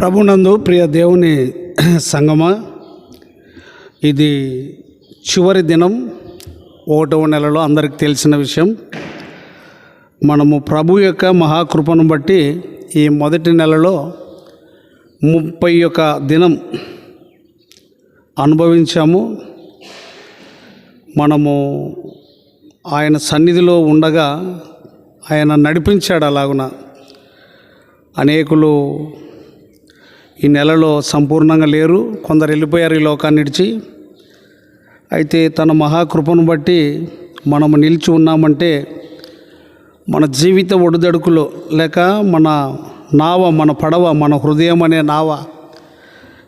ప్రభునందు ప్రియ దేవుని సంగమా. ఇది చివరి దినం ఒకటవ నెలలో అందరికి తెలిసిన విషయం. మనము ప్రభు యొక్క మహాకృపను బట్టి ఈ మొదటి నెలలో ముప్పై యొక్క దినం అనుభవించాము. మనము ఆయన సన్నిధిలో ఉండగా ఆయన నడిపించాడు అలాగున. అనేకులు ఈ నెలలో సంపూర్ణంగా లేరు. కొందరు వెళ్ళిపోయారు ఈ లోకాన్ని విడిచి అయితే తన మహాకృపను బట్టి మనము నిలిచి ఉన్నామంటే మన జీవిత ఒడిదడుకులో లేక మన నావ మన పడవ మన హృదయం అనే నావ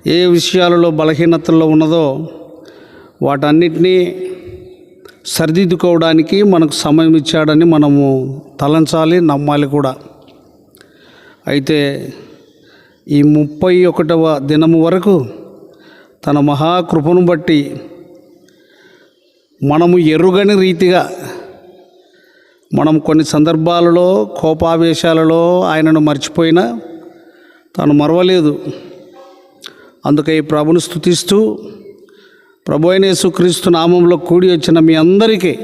ఏ విషయాలలో బలహీనతల్లో ఉన్నదో వాటన్నిటినీ సరిదిద్దుకోవడానికి మనకు సమయం ఇచ్చాడని మనము తలంచాలి నమ్మాలి కూడా. అయితే ఈ ముప్పై ఒకటవ దినము వరకు తన మహాకృపను బట్టి మనము ఎరుగని రీతిగా మనం కొన్ని సందర్భాలలో కోపావేశాలలో ఆయనను మర్చిపోయినా తాను మరవలేదు. అందుకే ఈ ప్రభును స్థుతిస్తూ ప్రభు అయిన యేసుక్రీస్తు నామంలో కూడి వచ్చిన మీ అందరికీ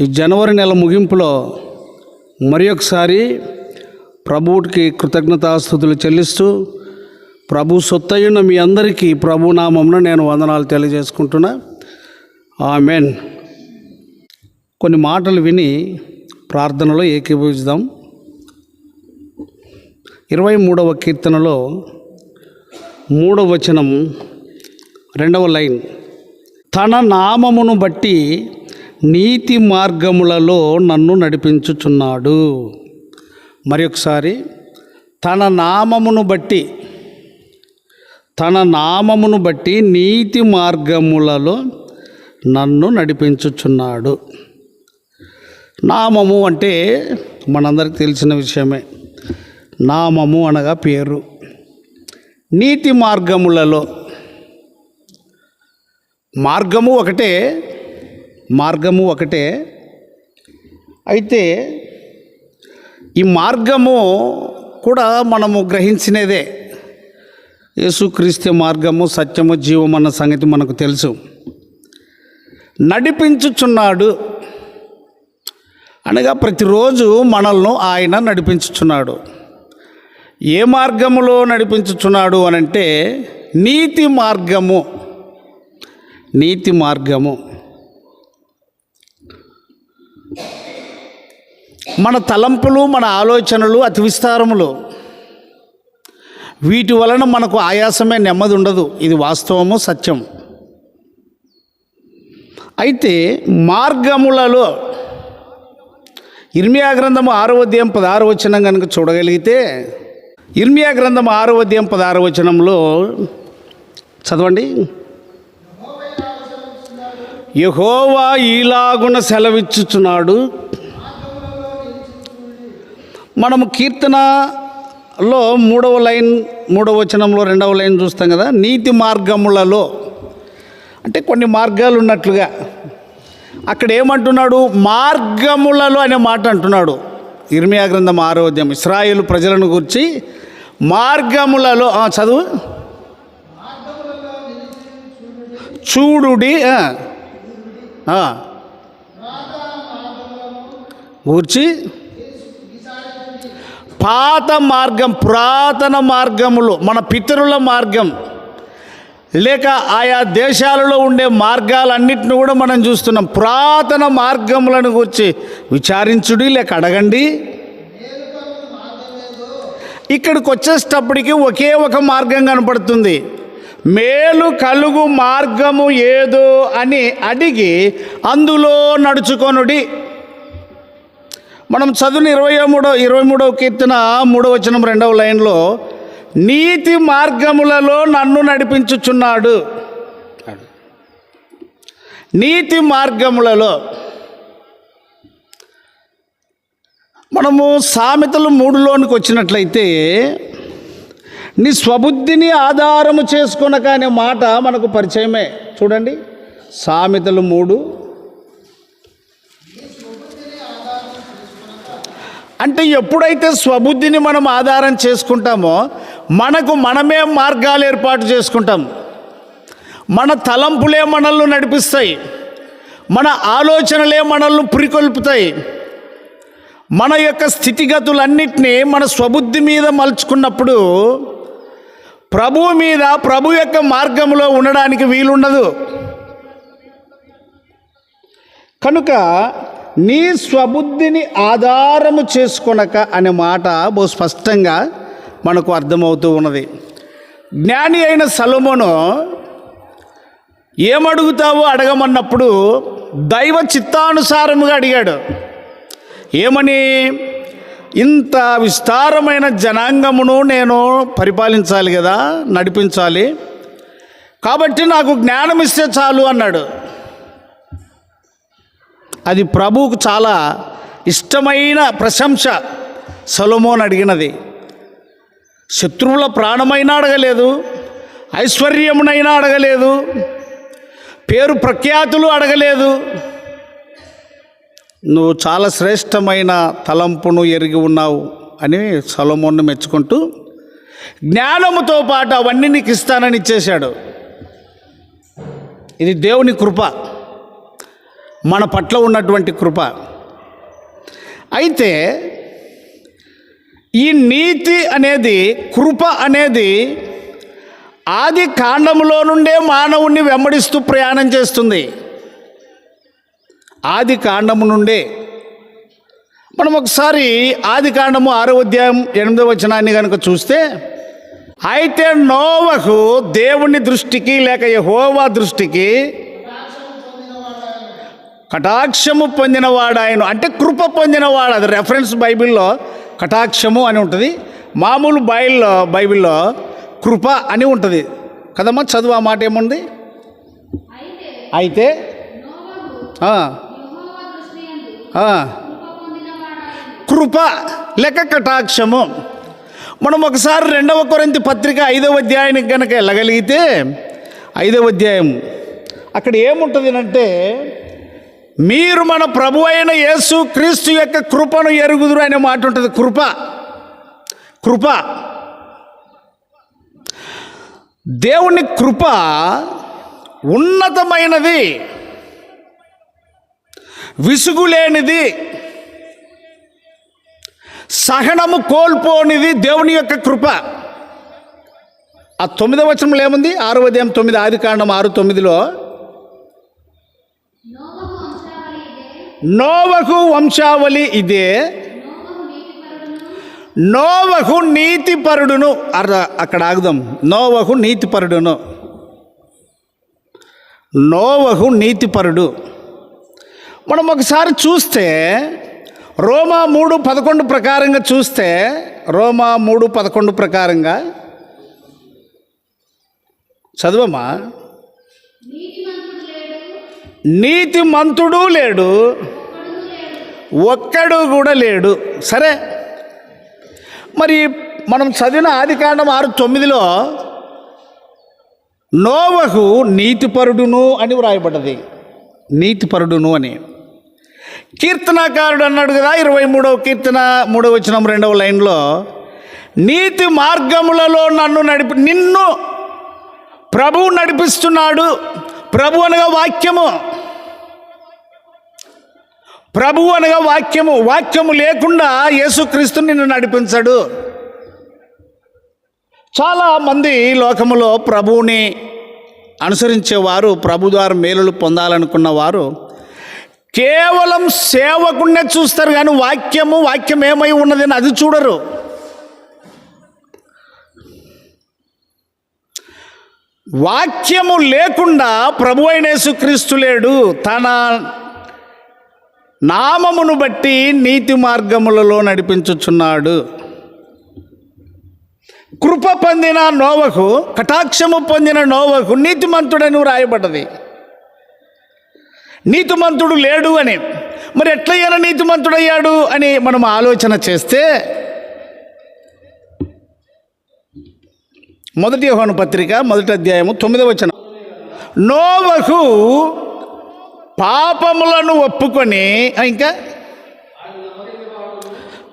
ఈ జనవరి నెల ముగింపులో మరి ఒకసారి ప్రభువుకి కృతజ్ఞతాస్థుతులు చెల్లిస్తూ ప్రభు సొత్తయున్న మీ అందరికీ ప్రభు నామంలో నేను వందనాలు తెలియజేసుకుంటున్నా. ఆమెన్. కొన్ని మాటలు విని ప్రార్థనలో ఏకీభవిద్దాం. ఇరవై మూడవ కీర్తనలో మూడవ వచనం రెండవ లైన్. తన నామమును బట్టి నీతి మార్గములలో నన్ను నడిపించుచున్నాడు. మరి ఒకసారి తన నామమును బట్టి తన నామమును బట్టి నీతి మార్గములలో నన్ను నడిపించుచున్నాడు. నామము అంటే మనందరికి తెలిసిన విషయమే. నామము అనగా పేరు. నీతి మార్గములలో మార్గము ఒకటే మార్గము ఒకటే. అయితే ఈ మార్గము కూడా మనము గ్రహించినదే. యేసుక్రీస్తు మార్గము సత్యము జీవం అన్న సంగతి మనకు తెలుసు. నడిపించుచున్నాడు. అనగా ప్రతిరోజు మనల్ని ఆయన నడిపించుచున్నాడు. ఏ మార్గములో నడిపించుచున్నాడు అనంటే నీతి మార్గము. నీతి మార్గము. మన తలంపులు మన ఆలోచనలు అతి విస్తారములు. వీటి వలన మనకు ఆయాసమే నెమ్మది ఉండదు. ఇది వాస్తవము సత్యం అయితే మార్గములలో ఇర్మియా గ్రంథము ఆరో అధ్యాయం పదహారు వచనం కనుక చూడగలిగితే ఇర్మియా గ్రంథం ఆరో అధ్యాయం పదహారు వచనంలో చదవండి. యహోవా ఈలాగున సెలవిచ్చుచున్నాడు. మనము కీర్తనలో మూడవ లైన్ మూడవ వచనంలో రెండవ లైన్ చూస్తాం కదా నీతి మార్గములలో. అంటే కొన్ని మార్గాలు ఉన్నట్లుగా. అక్కడ ఏమంటున్నాడు? మార్గములలో అనే మాట అంటున్నాడు. ఇర్మియా గ్రంథం ఆరోగ్యం ఇస్రాయేల్ ప్రజలను గురించి మార్గములలో చదువు. చూడుడి గూర్చి పాత మార్గం పురాతన మార్గములు మన పితరుల మార్గం. లేక ఆయా దేశాలలో ఉండే మార్గాలన్నిటిని కూడా మనం చూస్తున్నాం. పురాతన మార్గములను గురించి విచారించుడి లేక అడగండి. ఇక్కడికి వచ్చేటప్పటికి ఒకే ఒక మార్గం కనపడుతుంది. మేలు కలుగు మార్గము ఏదో అని అడిగి అందులో నడుచుకొనుడి. మనం చదువుని ఇరవై మూడో ఇరవై మూడవ కీర్తన మూడవ వచనం రెండవ లైన్లో నీతి మార్గములలో నన్ను నడిపించుచున్నాడు. నీతి మార్గములలో. మనము సామెతలు మూడులోనికి వచ్చినట్లయితే నీ స్వబుద్ధిని ఆధారము చేసుకునక అనే మాట మనకు పరిచయమే. చూడండి సామెతలు మూడు అంటే ఎప్పుడైతే స్వబుద్ధిని మనం ఆధారం చేసుకుంటామో మనకు మనమే మార్గాలు ఏర్పాటు చేసుకుంటాం. మన తలంపులే మనల్ని నడిపిస్తాయి. మన ఆలోచనలే మనల్ని పురికొల్పుతాయి. మన యొక్క స్థితిగతులన్నిటినీ మన స్వబుద్ధి మీద మలుచుకున్నప్పుడు ప్రభువు మీద ప్రభు యొక్క మార్గంలో ఉండడానికి వీలుండదు. కనుక నీ స్వబుద్ధిని ఆధారము చేసుకొనక అనే మాట బహు స్పష్టంగా మనకు అర్థమవుతూ ఉన్నది. జ్ఞాని అయిన సలోమోను ఏమడుగుతావో అడగమన్నప్పుడు దైవ చిత్తానుసారముగా అడిగాడు. ఏమని? ఇంత విస్తారమైన జనాంగమును నేను పరిపాలించాలి కదా నడిపించాలి. కాబట్టి నాకు జ్ఞానం ఇస్తే చాలు అన్నాడు. అది ప్రభువుకు చాలా ఇష్టమైన ప్రశంస. సొలమోన్ అడిగినది శత్రువుల ప్రాణమైనా అడగలేదు ఐశ్వర్యమునైనా అడగలేదు పేరు ప్రఖ్యాతులు అడగలేదు. నువ్వు చాలా శ్రేష్టమైన తలంపును ఎరిగి ఉన్నావు అని సొలమోన్ను మెచ్చుకుంటూ జ్ఞానముతో పాటు అవన్నీ నీకు ఇస్తానని ఇచ్చేశాడు. ఇది దేవుని కృప. మన పట్ల ఉన్నటువంటి కృప. అయితే ఈ నీతి అనేది కృప అనేది ఆది కాండములో నుండే మానవుణ్ణి వెంబడిస్తూ ప్రయాణం చేస్తుంది. ఆది కాండము నుండే. మనం ఒకసారి ఆది కాండము ఆరో అధ్యాయం ఎనిమిదో వచనాన్ని కనుక చూస్తే అయితే నోవహు దేవుని దృష్టికి లేక యహోవా దృష్టికి కటాక్షము పొందినవాడు ఆయన అంటే కృప పొందినవాడు. అది రెఫరెన్స్ బైబిల్లో కటాక్షము అని ఉంటుంది. మామూలు బైల్లో బైబిల్లో కృప అని ఉంటుంది. కదమ్మా చదువు ఆ మాట ఏముంది? అయితే కృప లేక కటాక్షము. మనం ఒకసారి రెండవ కొరింతి పత్రిక ఐదవ అధ్యాయానికి కనుక వెళ్ళగలిగితే ఐదవ అధ్యాయం అక్కడ ఏముంటుంది అంటే మీరు మన ప్రభు అయిన యేసు క్రీస్తు యొక్క కృపను ఎరుగుదురు అనే మాట ఉంటుంది. కృప. కృప. దేవుని కృప ఉన్నతమైనది. విసుగులేనిది. సహనము కోల్పోనిది దేవుని యొక్క కృప. ఆ తొమ్మిదవ వచనంలో ఏముంది? ఆరో ఉదయం తొమ్మిది ఆది కాండం ఆరు తొమ్మిదిలో నోవహు వంశావళి ఇదే. నోవహు నీతిపరుడును. అర్థ అక్కడ ఆగుదాం. నోవహు నీతిపరుడును. నోవహు నీతిపరుడు. మనం ఒకసారి చూస్తే రోమా మూడు పదకొండు ప్రకారంగా చూస్తే రోమా మూడు పదకొండు ప్రకారంగా చదువమ్మా. నీతి మంతుడు లేడు. ఒక్కడు కూడా లేడు. సరే? మరి మనం చదివిన ఆదికాండం ఆరు తొమ్మిదిలో నోవహు నీతిపరుడును అని వ్రాయబడ్డది. నీతిపరుడును అని. కీర్తనాకారుడు అన్నాడు కదా ఇరవై మూడవ కీర్తన మూడవ వచ్చిన రెండవ లైన్లో నీతి మార్గములలో నన్ను నడిపి నిన్ను ప్రభువు నడిపిస్తున్నాడు. ప్రభు అనగా వాక్యము. ప్రభు అనగా వాక్యము. వాక్యము లేకుండా యేసుక్రీస్తు నిన్ను నడిపించడు. చాలా మంది లోకములో ప్రభువుని అనుసరించేవారు ప్రభు ద్వారా మేలులు పొందాలనుకున్న వారు కేవలం సేవకునే చూస్తారు కానీ వాక్యము వాక్యం ఏమై ఉన్నదని అది చూడరు. వాక్యము లేకుండా ప్రభు అయిన యేసుక్రీస్తు లేడు. తన నామమును బట్టి నీతి మార్గములలో నడిపించుచున్నాడు. కృప పొందిన నోవకు కటాక్షము పొందిన నోవకు నీతిమంతుడని వ్రాయబడ్డది. నీతిమంతుడు లేడు అని. మరి ఎట్లయ్యాన నీతిమంతుడయ్యాడు అని మనం ఆలోచన చేస్తే మొదటి యోహాను పత్రిక మొదటి అధ్యాయము తొమ్మిదవ వచనం. నోవహు పాపములను ఒప్పుకొని ఇంకా?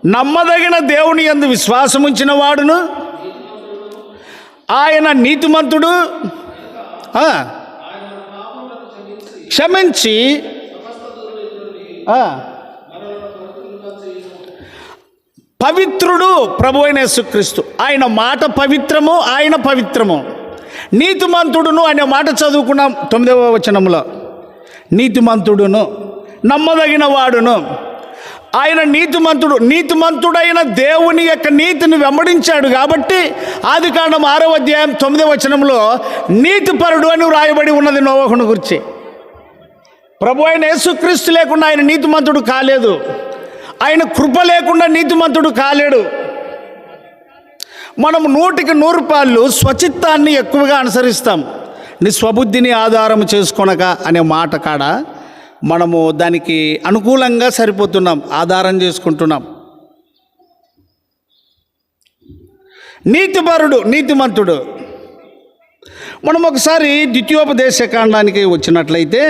నమ్మదగిన దేవుని యందు విశ్వాసముంచిన వాడును. ఆయన నీతిమంతుడు. క్షమించి. పవిత్రుడు ప్రభు అయిన యేసుక్రీస్తు. ఆయన మాట పవిత్రము ఆయన పవిత్రము. నీతిమంతుడును అనే మాట చదువుకున్నాం తొమ్మిదవ వచనంలో. నీతిమంతుడును నమ్మదగిన వాడును. ఆయన నీతిమంతుడు నీతిమంతుడైన దేవుని యొక్క నీతిని వెంబడించాడు కాబట్టి ఆది కాండం ఆరో అధ్యాయం తొమ్మిదవ వచనంలో నీతిపరుడు అని వ్రాయబడి ఉన్నది నోవహుని గురించి. ప్రభు అయిన యేసుక్రీస్తు లేకుండా ఆయన నీతిమంతుడు కాలేదు. ఆయన కృప లేకుండా నీతిమంతుడు కాలేడు. మనం నూటికి నూరు పాళ్ళు స్వచిత్తాన్ని ఎక్కువగా అనుసరిస్తాం. నీ స్వబుద్ధిని ఆధారం చేసుకొనక అనే మాట కాడ మనము దానికి అనుకూలంగా సరిపోతున్నాం ఆధారం చేసుకుంటున్నాం. నీతిపరుడు నీతిమంతుడు. మనం ఒకసారి ద్వితీయోపదేశకాండానికి వచ్చినట్లయితే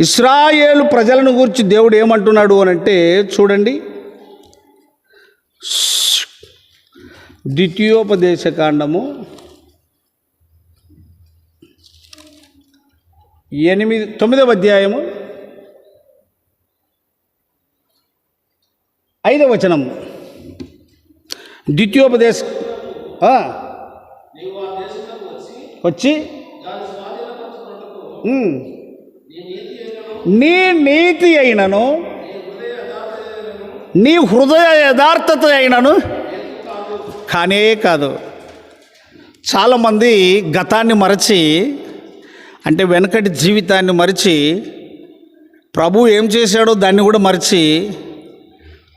ఇస్రాయేలు ప్రజలను గురించి దేవుడు ఏమంటున్నాడు అని అంటే చూడండి ద్వితీయోపదేశ ఎనిమిది తొమ్మిదవ అధ్యాయము. ఐదవ వచనం ద్వితీయోపదేశ వచ్చి నీ నీతి అయినను నీ హృదయ యథార్థత అయినను కానే కాదు. చాలామంది గతాన్ని మరచి అంటే వెనకటి జీవితాన్ని మరిచి ప్రభు ఏం చేశాడో దాన్ని కూడా మరిచి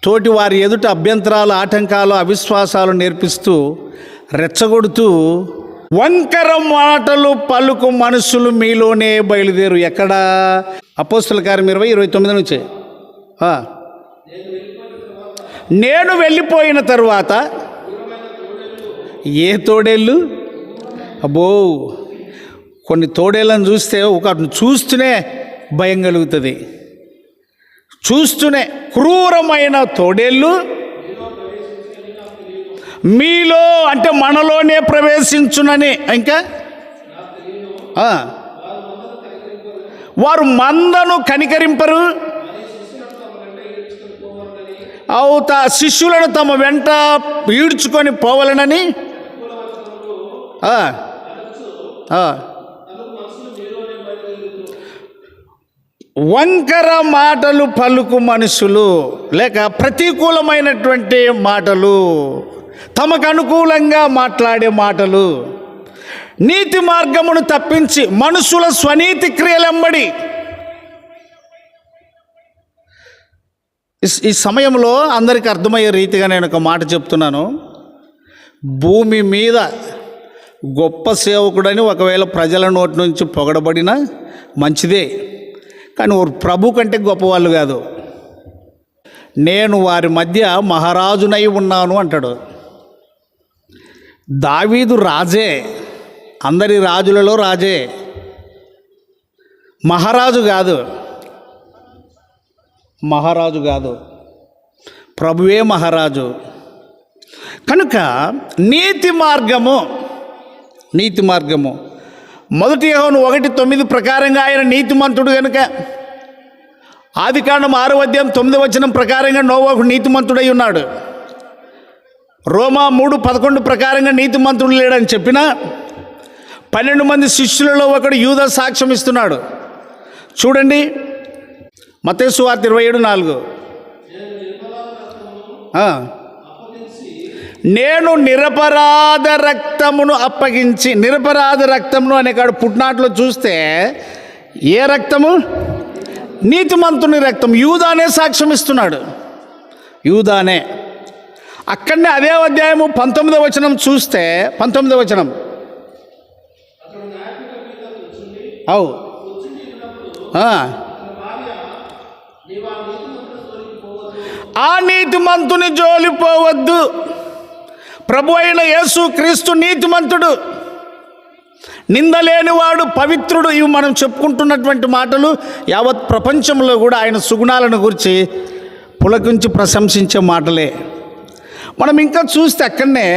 తోటి వారి ఎదుట అభ్యంతరాలు ఆటంకాలు అవిశ్వాసాలు నేర్పిస్తూ రెచ్చగొడుతూ వంకర మాటలు పలుకు మనుషులు మీలోనే బయలుదేరు. ఎక్కడా? అపోస్తుల కార్యం ఇరవై ఇరవై తొమ్మిది నుంచి. నేను వెళ్ళిపోయిన తరువాత ఏ తోడేళ్ళు? అబ్బో! కొన్ని తోడేళ్ళని చూస్తే ఒక చూస్తూనే భయం కలుగుతుంది. చూస్తూనే క్రూరమైన తోడేళ్ళు మీలో అంటే మనలోనే ప్రవేశించునని ఇంకా? వారు మందను కనికరింపరు. అవుత శిష్యులను తమ వెంట ఈడ్చుకొని పోవలనని? వంకర మాటలు పలుకు మనుషులు లేక ప్రతికూలమైనటువంటి మాటలు తమకు అనుకూలంగా మాట్లాడే మాటలు నీతి మార్గమును తప్పించి మనుషుల స్వనీతి క్రియలెంబడి ఈ- ఈ సమయంలో అందరికీ అర్థమయ్యే రీతిగా నేను ఒక మాట చెప్తున్నాను. భూమి మీద గొప్ప సేవకుడని ఒకవేళ ప్రజల నోటి నుంచి పొగడబడినా మంచిదే. కానీ వారు ప్రభు కంటే గొప్పవాళ్ళు కాదు. నేను వారి మధ్య మహారాజునై ఉన్నాను అంటాడు. దావీదు రాజే అందరి రాజులలో రాజే. మహారాజు కాదు. మహారాజు కాదు. ప్రభువే మహారాజు. కనుక నీతి మార్గము నీతి మార్గము మొదటి యోహాను ఒకటి తొమ్మిది ప్రకారంగా ఆయన నీతిమంతుడు కనుక ఆది కాండం ఆరు అధ్యాయం తొమ్మిది వచనం ప్రకారంగా నోవాకు నీతిమంతుడై ఉన్నాడు. రోమా మూడు పదకొండు ప్రకారంగా నీతిమంతుడు లేడని చెప్పినా పన్నెండు మంది శిష్యులలో ఒకడు యూద సాక్ష్యం ఇస్తున్నాడు. చూడండి మతేసు వార్త ఇరవై ఏడు నాలుగు. నేను నిరపరాధ రక్తమును అప్పగించి నిరపరాధ రక్తమును అనే కాడు పుట్నాట్లో చూస్తే ఏ రక్తము? నీతిమంతుని రక్తం. యూదానే సాక్ష్యం ఇస్తున్నాడు యూదానే. అక్కడనే అదే అధ్యాయము పంతొమ్మిదవ వచనం చూస్తే పంతొమ్మిదవ వచనం. అవు. ఆ. ఆ నీతిమంతుని జోలిపోవద్దు. ప్రభు అయిన యేసు క్రీస్తు నీతిమంతుడు. నిందలేనివాడు పవిత్రుడు ఇవి మనం చెప్పుకుంటున్నటువంటి మాటలు యావత్ ప్రపంచంలో కూడా ఆయన సుగుణాలను గురించి పులకించి ప్రశంసించే మాటలే. మనం ఇంకా చూస్తే అక్కడనే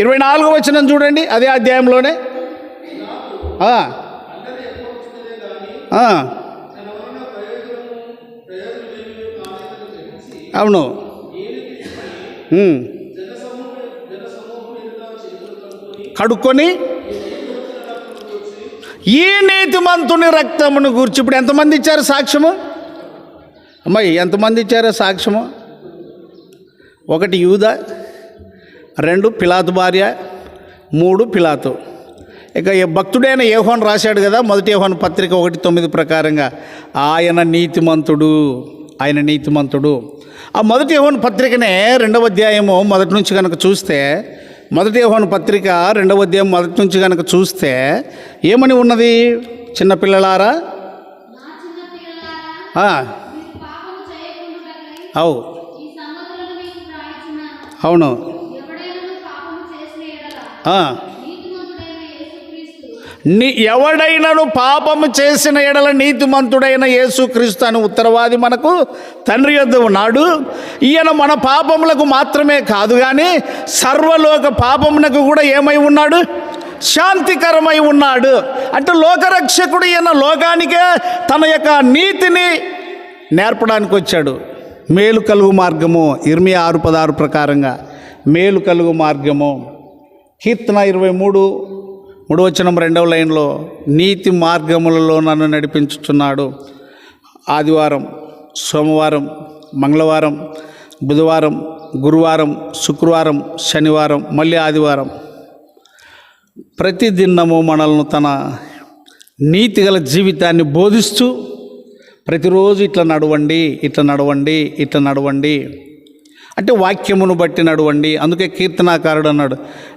ఇరవై నాలుగో వచ్చిన చూడండి అదే అధ్యాయంలోనే. అవును. కడుక్కొని ఈ నీతిమంతుని రక్తమును గూర్చి ఇప్పుడు ఎంతమంది ఇచ్చారు సాక్ష్యము? అమ్మాయి ఎంతమంది ఇచ్చారో సాక్ష్యము? ఒకటి యూద రెండు పిలాతు భార్య మూడు పిలాతు. ఇక ఈ భక్తుడైన ఏహోన్ రాశాడు కదా మొదటి ఏహోన్ పత్రిక ఒకటి తొమ్మిది ప్రకారంగా ఆయన నీతిమంతుడు ఆయన నీతిమంతుడు. ఆ మొదటి ఏహోన్ పత్రికనే రెండవ అధ్యాయము మొదటి నుంచి కనుక చూస్తే మొదటి యోహోన్ పత్రిక రెండవ అధ్యాయం మొదటి నుంచి కనుక చూస్తే ఏమని ఉన్నది? చిన్నపిల్లలారా అవు. అవును. నీ ఎవడైనను పాపము చేసిన ఎడల నీతిమంతుడైన యేసుక్రీస్తు అని ఉత్తరవాది మనకు తండ్రి యొద్ద ఉన్నాడు. ఈయన మన పాపములకు మాత్రమే కాదు కానీ సర్వలోక పాపమునకు కూడా ఏమై ఉన్నాడు? శాంతికరమై ఉన్నాడు. అంటే లోకరక్షకుడు ఈయన లోకానికే తన యొక్క నీతిని నేర్పడానికి వచ్చాడు. మేలు కలుగు మార్గము ఇరవై ఆరు పదహారు ప్రకారంగా మేలు కలుగు మార్గము కీర్తన ఇరవై మూడు మూడవచనం రెండవ లైన్లో నీతి మార్గములలో నన్ను నడిపించుచున్నాడు. ఆదివారం సోమవారం మంగళవారం బుధవారం గురువారం శుక్రవారం శనివారం మళ్ళీ ఆదివారం. ప్రతి దినము మనల్ని తన నీతిగల జీవితాన్ని బోధిస్తూ ప్రతిరోజు ఇట్లా నడవండి ఇట్లా నడవండి ఇట్లా నడవండి. అంటే వాక్యమును బట్టి నడవండి. అందుకే కీర్తనాకారుడు అన్నాడు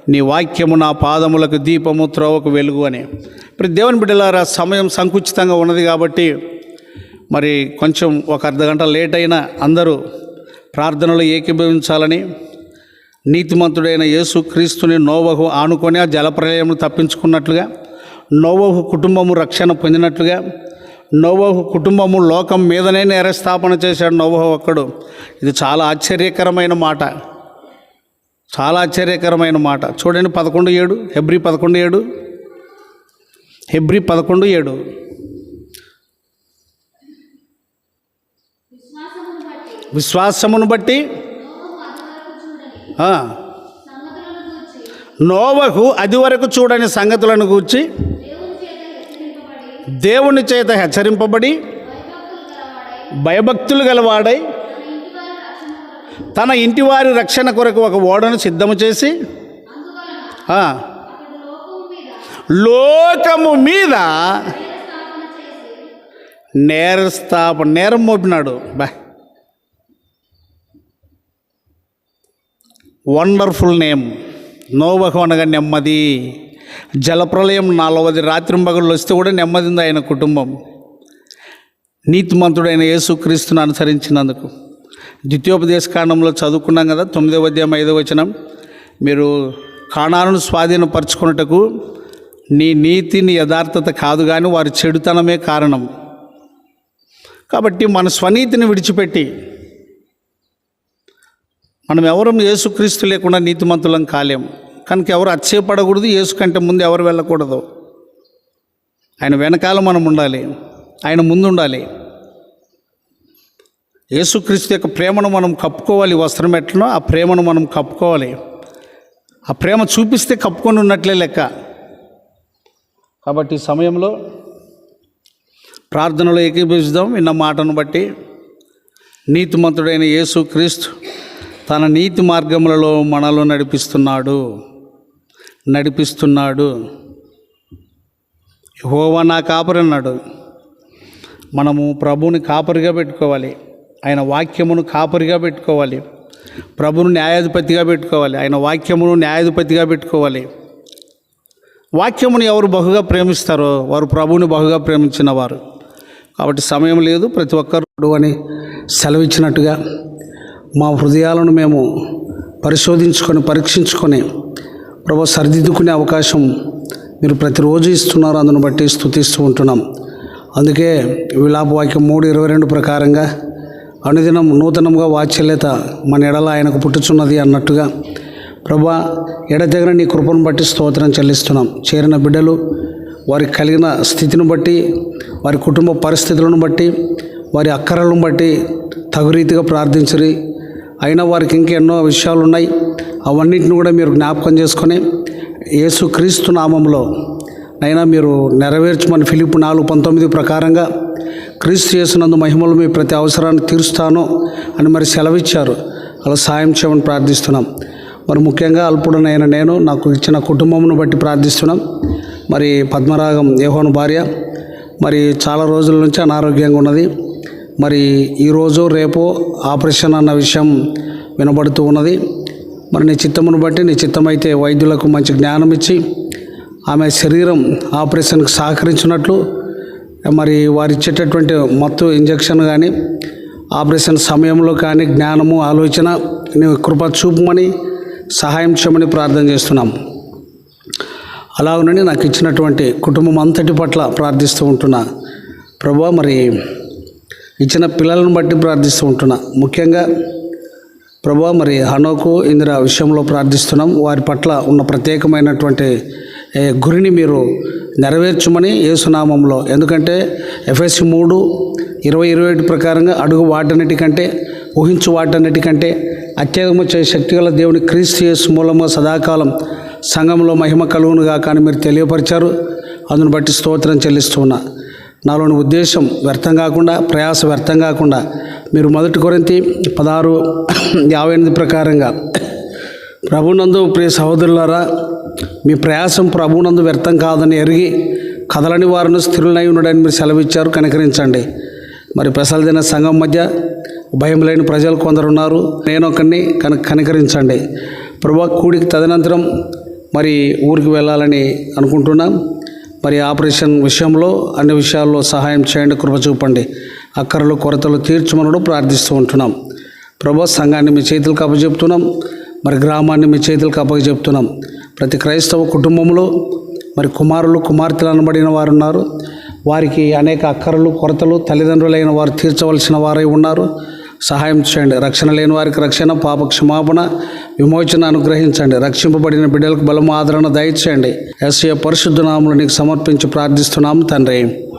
నీ వాక్యము నా పాదములకు దీపము త్రోవకు వెలుగు అని. ఇప్పుడు దేవుని బిడ్డలారా సమయం సంకుచితంగా ఉన్నది కాబట్టి మరి కొంచెం ఒక అర్ధ గంట లేట్ అయినా అందరూ ప్రార్థనలో ఏకీభవించాలని నీతిమంతుడైన యేసు క్రీస్తుని నోవహు ఆనుకొని ఆ జలప్రలయమును తప్పించుకున్నట్లుగా నోవహు కుటుంబము రక్షణ పొందినట్లుగా నోవహు కుటుంబము లోకం మీదనే నేరస్థాపన చేశాడు నోవహు ఒక్కడు. ఇది చాలా ఆశ్చర్యకరమైన మాట. చాలా ఆశ్చర్యకరమైన మాట. చూడండి పదకొండు ఏడు హెబ్రి పదకొండు ఏడు. హెబ్రి పదకొండు ఏడు. విశ్వాసమును బట్టి నోవహు అది వరకు చూడని నోవహు అది వరకు చూడని సంగతులను గూర్చి దేవుని చేత హెచ్చరింపబడి భయభక్తులు గలవాడై తన ఇంటివారి రక్షణ కొరకు ఇంటి వారి రక్షణ కొరకు ఒక ఓడను సిద్ధము చేసి లోకము మీద నేరస్థాప స్థాపన నేరం మోపినాడు. బా. వండర్ఫుల్ నేమ్ నోవహు అనగా నెమ్మది. జలప్రలయం నాలుగవది రాత్రింబగళ్ళు వస్తే కూడా నెమ్మదింది ఆయన కుటుంబం. నీతిమంతుడైన యేసుక్రీస్తును అనుసరించినందుకు. ద్వితీయోపదేశ కాండంలో చదువుకున్నాం కదా తొమ్మిదవ అధ్యాయం ఐదవ వచనం. మీరు కాణాలను స్వాధీనపరచుకున్నటకు నీ నీతి నీ యథార్థత కాదు కానీ వారి చెడుతనమే కారణం. కాబట్టి మన స్వనీతిని విడిచిపెట్టి మనం ఎవరు యేసుక్రీస్తు లేకుండా నీతిమంతులం కాలేం. కనుక ఎవరు అచ్చేపడకూడదు యేసు కంటే ముందు ఎవరు వెళ్ళకూడదు. ఆయన వెనకాల మనం ఉండాలి ఆయన ముందు ఉండాలి యేసుక్రీస్తు యొక్క ప్రేమను మనం కప్పుకోవాలి వస్త్రం ఎట్లనో ఆ ప్రేమను మనం కప్పుకోవాలి. ఆ ప్రేమ చూపిస్తే కప్పుకొని ఉన్నట్లే లెక్క. కాబట్టి ఈ సమయంలో ప్రార్థనలో ఏకీభవిస్తాం విన్న మాటను బట్టి. నీతిమంతుడైన యేసు క్రీస్తు తన నీతి మార్గములలో మనలో నడిపిస్తున్నాడు. నడిపిస్తున్నాడు. హోవా నా కాపరి అన్నాడు. మనము ప్రభువుని కాపరిగా పెట్టుకోవాలి. ఆయన వాక్యమును కాపరిగా పెట్టుకోవాలి. ప్రభును న్యాయాధిపతిగా పెట్టుకోవాలి. ఆయన వాక్యమును న్యాయాధిపతిగా పెట్టుకోవాలి. వాక్యమును ఎవరు బహుగా ప్రేమిస్తారో వారు ప్రభువుని బహుగా ప్రేమించిన వారు. కాబట్టి సమయం లేదు. ప్రతి ఒక్కరు అని సెలవిచ్చినట్టుగా మా హృదయాలను మేము పరిశోధించుకొని పరీక్షించుకొని ప్రభు సరిదిద్దుకునే అవకాశం మీరు ప్రతిరోజు ఇస్తున్నారు అందును బట్టి స్థుతిస్తూ ఉంటున్నాం. అందుకే విలాపవాక్యం మూడు ఇరవై రెండు ప్రకారంగా అనుదినం నూతనంగా వాత్సల్యత మన ఎడల ఆయనకు పుట్టుచున్నది అన్నట్టుగా ప్రభా ఎడతెగన నీ కృపను బట్టి స్తోత్రం చెల్లిస్తున్నాం. చేరిన బిడ్డలు వారికి కలిగిన స్థితిని బట్టి వారి కుటుంబ పరిస్థితులను బట్టి వారి అక్కరలను బట్టి తగు రీతిగా ప్రార్థించరి. అయినా వారికి ఇంకెన్నో విషయాలు ఉన్నాయి అవన్నిటిని కూడా మీరు జ్ఞాపకం చేసుకొని యేసుక్రీస్తు నామంలో అయినా మీరు నెరవేర్చమని ఫిలిప్ నాలుగు పంతొమ్మిది ప్రకారంగా క్రీస్తు చేసినందు మహిమలు మీ ప్రతి అవసరాన్ని తీరుస్తాను అని మరి సెలవిచ్చారు. అలా సాయం చేయమని ప్రార్థిస్తున్నాం. మరి ముఖ్యంగా అల్పుడనైన నేను నాకు ఇచ్చిన కుటుంబమును బట్టి ప్రార్థిస్తున్నాం. మరి పద్మరాగం యోహోను భార్య మరి చాలా రోజుల నుంచి అనారోగ్యంగా ఉన్నది. మరి ఈరోజు రేపు ఆపరేషన్ అన్న విషయం వినబడుతూ ఉన్నది. మరి నీ చిత్తమును బట్టి నీ చిత్తమైతే వైద్యులకు మంచి జ్ఞానం ఇచ్చి ఆమె శరీరం ఆపరేషన్కి సహకరించినట్లు మరి వారు ఇచ్చేటటువంటి మత్తు ఇంజక్షన్ కానీ ఆపరేషన్ సమయంలో కానీ జ్ఞానము ఆలోచన నీ కృప చూపమని సహాయం చేయమని ప్రార్థన చేస్తున్నాం. అలాగనని నాకు ఇచ్చినటువంటి కుటుంబం అంతటి పట్ల ప్రార్థిస్తూ ఉంటున్నా. ప్రభా మరి ఇచ్చిన పిల్లలను బట్టి ప్రార్థిస్తూ ఉంటున్నా. ముఖ్యంగా ప్రభా మరి హనోకు ఇందిర విషయంలో ప్రార్థిస్తున్నాం. వారి పట్ల ఉన్న ప్రత్యేకమైనటువంటి గురిని మీరు నెరవేర్చమని ఏసునామంలో ఎందుకంటే ఎఫ్ఎస్సి మూడు ఇరవై ఇరవై ఒకటి ప్రకారంగా అడుగు వాటన్నిటికంటే ఊహించు వాటన్నిటికంటే అత్యధికము చే శక్తిగల దేవుని క్రీస్తు యేసు మూలము సదాకాలం సంఘంలో మహిమ కలుగునుగా కానీ మీరు తెలియపరిచారు. అందును బట్టి స్తోత్రం చెల్లిస్తున్నా నాలోని ఉద్దేశం వ్యర్థం కాకుండా ప్రయాస వ్యర్థం కాకుండా మీరు మొదటి కొరింతి పదహారు యాభై ఎనిమిది ప్రకారంగా ప్రభునందు ప్రియ సహోదరులారా మీ ప్రయాసం ప్రభునందు వ్యర్థం కాదని ఎరిగి కదలని వారిని స్థిరులై ఉండడని మీరు సెలవిచ్చారు కనికరించండి. మరి పెసలదిన సంఘం మధ్య భయం లేని ప్రజలు కొందరు ఉన్నారు. నేను ఒకరిని కను కనికరించండి. ప్రభా కూడికి తదనంతరం మరి ఊరికి వెళ్ళాలని అనుకుంటున్నాం. మరి ఆపరేషన్ విషయంలో అన్ని విషయాల్లో సహాయం చేయండి కృప చూపండి. అక్కరలు కొరతలు తీర్చమనడు ప్రార్థిస్తూ ఉంటున్నాం. ప్రభా సంఘాన్ని మీ చేతులకు అప్పచెప్తున్నాం. మరి గ్రామాన్ని మీ చేతులకు అప్పచెప్తున్నాం. ప్రతి క్రైస్తవ కుటుంబంలో మరి కుమారులు కుమార్తెలు అనబడిన వారు ఉన్నారు వారికి అనేక అక్కరలు కొరతలు తల్లిదండ్రులైన వారు తీర్చవలసిన వారై ఉన్నారు. సహాయం చేయండి. రక్షణ లేని వారికి రక్షణ పాప క్షమాపణ విమోచన అనుగ్రహించండి. రక్షింపబడిన బిడ్డలకు బలము ఆదరణ దయచేయండి. ఎస్ఏ పరిశుద్ధ నామములు నీకు సమర్పించి ప్రార్థిస్తున్నాము తండ్రి.